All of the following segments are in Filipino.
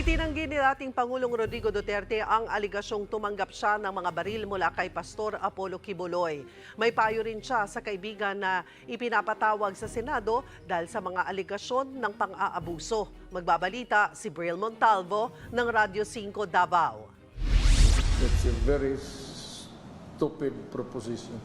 Itinanggi ni dating Pangulong Rodrigo Duterte ang aligasyong tumanggap siya ng mga baril mula kay Pastor Apollo Kibuloy. May payo rin siya sa kaibigan na ipinapatawag sa Senado dahil sa mga aligasyon ng pang-aabuso. Magbabalita si Briel Montalvo ng Radyo 5 Davao. That's a very stupid proposition.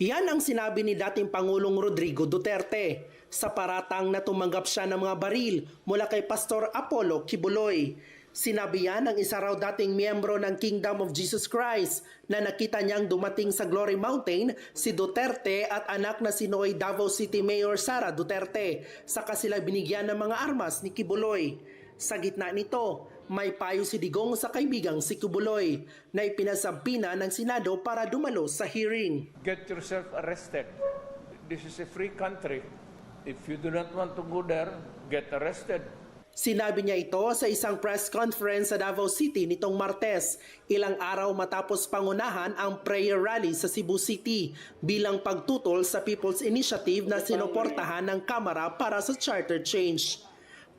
Yan ang sinabi ni dating Pangulong Rodrigo Duterte sa paratang na tumanggap siya ng mga baril mula kay Pastor Apollo Kibuloy. Sinabi yan ng isa raw dating miyembro ng Kingdom of Jesus Christ na nakita niyang dumating sa Glory Mountain si Duterte at anak na si Noy Davao City Mayor Sara Duterte saka sila binigyan ng mga armas ni Kibuloy. Sa gitna nito, may payo si Digong sa kaibigang si Kibuloy na ipinasampi na ng Senado para dumalo sa hearing. Get yourself arrested. This is a free country. If you do not want to go there, get arrested. Sinabi niya ito sa isang press conference sa Davao City nitong Martes, ilang araw matapos pangunahan ang prayer rally sa Cebu City bilang pagtutol sa People's Initiative na sinuportahan ng Kamara para sa charter change.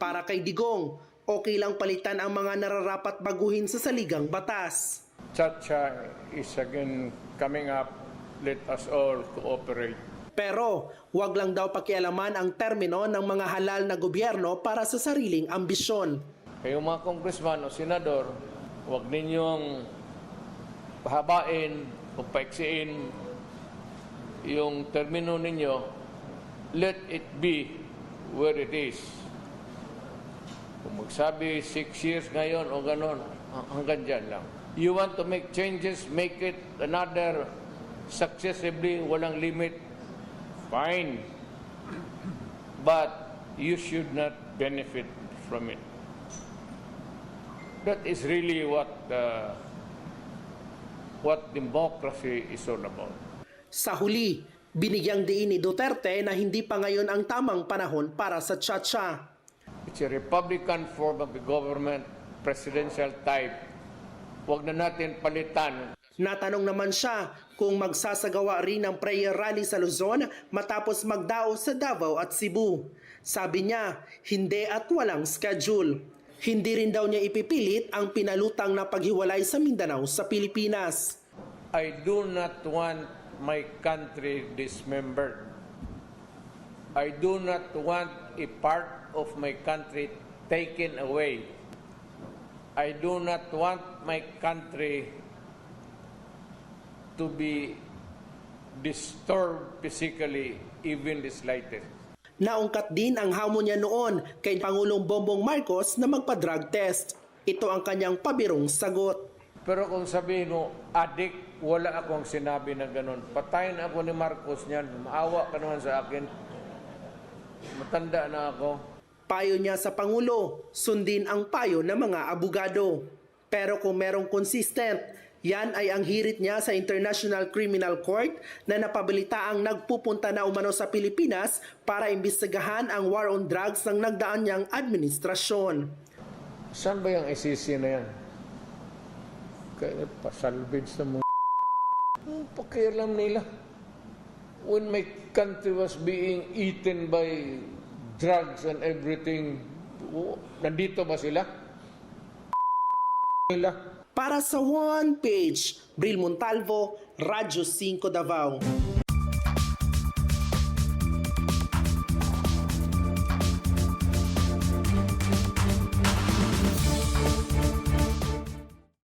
Para kay Digong, okay lang palitan ang mga nararapat baguhin sa saligang batas. Chacha is again coming up. Let us all cooperate. Pero wag lang daw pakialaman ang termino ng mga halal na gobyerno para sa sariling ambisyon. Kayo mga congressman o senador, huwag ninyong pahabain o paiksiin yung termino ninyo. Let it be where it is. Kung magsabi six years ngayon o ganon, hanggang dyan lang. You want to make changes, make it another successively, walang limit, fine. But you should not benefit from it. That is really what uh, what democracy is all about. Sa huli, binigyang diin ni Duterte na hindi pa ngayon ang tamang panahon para sa tsa-tsa. It's a Republican form of the government, presidential type. Huwag na natin palitan. Natanong naman siya kung magsasagawa rin ng prayer rally sa Luzon matapos magdao sa Davao at Cebu. Sabi niya, hindi at walang schedule. Hindi rin daw niya ipipilit ang pinalutang na paghiwalay sa Mindanao sa Pilipinas. I do not want my country dismembered. I do not want a part of my country taken away. I do not want my country to be disturbed physically, even the slightest. Naungkat din ang hamon niya noon kay Pangulong Bongbong Marcos na magpa-drug test. Ito ang kanyang pabirong sagot. Pero kung sabihin mo, adik, wala akong sinabi na ganun. Patayin ako ni Marcos niyan. Maawa ka naman sa akin. Matanda na ako. Payo niya sa Pangulo, sundin ang payo ng mga abogado. Pero kung merong consistent, yan ay ang hirit niya sa International Criminal Court na napabilitaang nagpupunta na umano sa Pilipinas para imbestigahan ang war on drugs ng nagdaan niyang administrasyon. Saan ba yung ICC na yan? Kaya pasalvage sa mga pakialam nila? When my country was being eaten by drugs and everything, nandito ba sila? Nila. Para sa One Page, Bril Montalvo, Radyo 5 Davao.